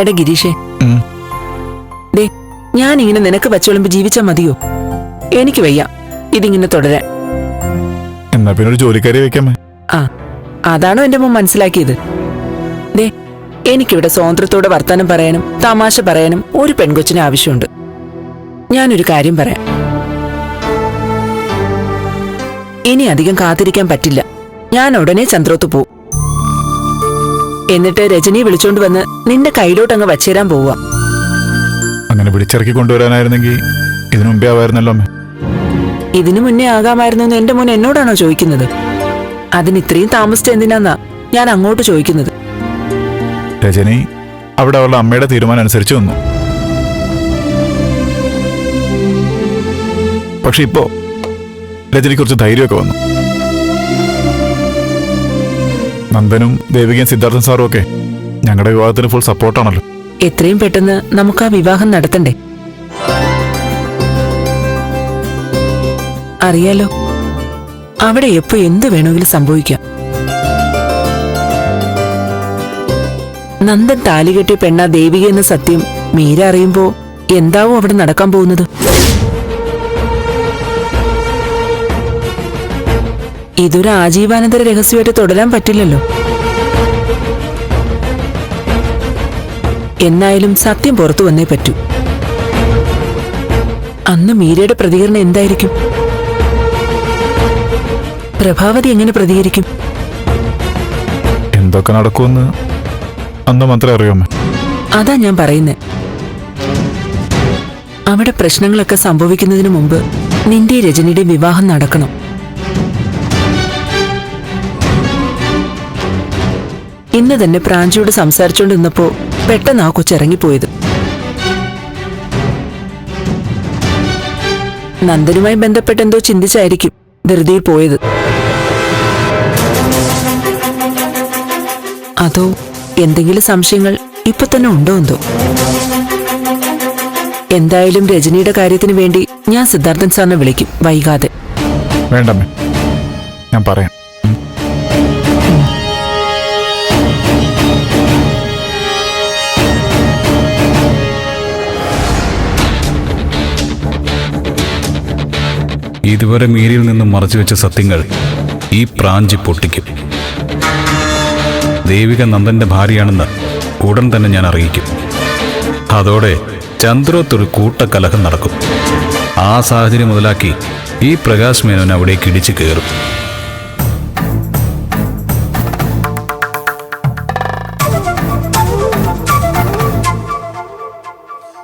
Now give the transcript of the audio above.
എടാ ഗിരീഷേ. ദേ ഞാൻ ഇങ്ങനെ നിനക്ക് വച്ചോളുമ്പോ ജീവിച്ചാ മതിയോ? എനിക്ക് വയ്യ. ഇതിങ്ങനെ തുടരാൻ. എന്നാ പിന്നെ ഒരു ജോലിക്കാരി വെക്കാമേ. ആ അതാണോ എന്റെ മോൻ മനസ്സിലാക്കിയത്? ദേ എനിക്കിവിടെ സ്വാതന്ത്ര്യത്തോടെ വർത്തമാനം പറയാനും തമാശ പറയാനും ഒരു പെൺകൊച്ചിന് ആവശ്യമുണ്ട്. ഞാനൊരു കാര്യം പറയാം. ഇനി അധികം കാത്തിരിക്കാൻ പറ്റില്ല. ഞാൻ ഉടനെ ചന്ദ്രോത്ത് പോവും. എന്നിട്ട് രജനി വിളിച്ചോണ്ട് വന്ന് നിന്റെ കയ്യിലോട്ട് അങ്ങ് വച്ചേരാൻ പോവാ അങ്ങനെ വിളിച്ചിറക്കി കൊണ്ടുവരാനായിരുന്നെങ്കിൽ ഇതിനു മുമ്പേ ആവായിരുന്നല്ലോ അമ്മേ. ഇതിനു മുന്നേ ആകാമായിരുന്നു എന്റെ മോൻ എന്നോടാണോ ചോദിക്കുന്നത്? അതിന് ഇത്രയും താമസിച്ച എന്തിനാന്നാ ഞാൻ അങ്ങോട്ട് ചോദിക്കുന്നത്? രജനി അവിടെ അവളുടെ അമ്മയുടെ തീരുമാനം അനുസരിച്ച് വന്നു. പക്ഷെ ഇപ്പോ രജനി കുറച്ച് ധൈര്യമൊക്കെ വന്നു. നന്ദനും ദേവികയും സിദ്ധാർത്ഥൻ സാറും ഒക്കെ ഞങ്ങളുടെ വിവാഹത്തിന് ഫുൾ സപ്പോർട്ടാണല്ലോ എത്രയും പെട്ടെന്ന് നമുക്ക് ആ വിവാഹം നടത്തണ്ടേ? അറിയാലോ അവിടെ എപ്പോ എന്ത് വേണമെങ്കിലും സംഭവിക്കാം. നന്ദൻ താലികെട്ടിയ പെണ്ണ ദേവിക എന്ന സത്യം മീര അറിയുമ്പോ എന്താവും അവിടെ നടക്കാൻ പോകുന്നത്? ഇതൊരു ആജീവാനന്തര രഹസ്യമായിട്ട് തുടരാൻ പറ്റില്ലല്ലോ. എന്നായാലും സത്യം പുറത്തു വന്നേ പറ്റൂ. അന്ന് മീരയുടെ പ്രതികരണം എന്തായിരിക്കും? പ്രഭാവതി എങ്ങനെ പ്രതികരിക്കും? എന്തൊക്കെ നടക്കുമെന്ന് അന്ന് മാത്രമേ അറിയാമേ? അതാ ഞാൻ പറയുന്നത് അവിടെ പ്രശ്നങ്ങളൊക്കെ സംഭവിക്കുന്നതിന് മുമ്പ് നിന്റെ രജനിയുടെ വിവാഹം നടക്കണം. ഇന്ന് തന്നെ പ്രാഞ്ചിയോട് സംസാരിച്ചുകൊണ്ട് പെട്ടെന്ന് ആ കൊച്ചിറങ്ങിപ്പോയത്. നന്ദനുമായി ബന്ധപ്പെട്ട് എന്തോ ചിന്തിച്ചായിരിക്കും ധൃതിയിൽ പോയത്. അതോ എന്തെങ്കിലും സംശയങ്ങൾ ഇപ്പൊ തന്നെ ഉണ്ടോ എന്തോ? എന്തായാലും രജനിയുടെ കാര്യത്തിന് വേണ്ടി ഞാൻ സിദ്ധാർത്ഥൻ സാറിനെ വിളിക്കും വൈകാതെ. വേണ്ടമ്മേ ഞാൻ പറയാം. ഇതുവരെ മീരിയിൽ നിന്നും മറച്ചുവെച്ച സത്യങ്ങൾ ഈ പ്രാഞ്ചി പൊട്ടിക്കും. ദേവിക നന്ദന്റെ ഭാര്യയാണെന്ന് ഉടൻ തന്നെ ഞാൻ അറിയിക്കും. അതോടെ ചന്ദ്രോത്തൊരു കൂട്ടക്കലഹം നടക്കും. ആ സാഹചര്യം മുതലാക്കി ഈ പ്രകാശ് മേനോൻ അവിടേക്ക് ഇടിച്ചു കയറും.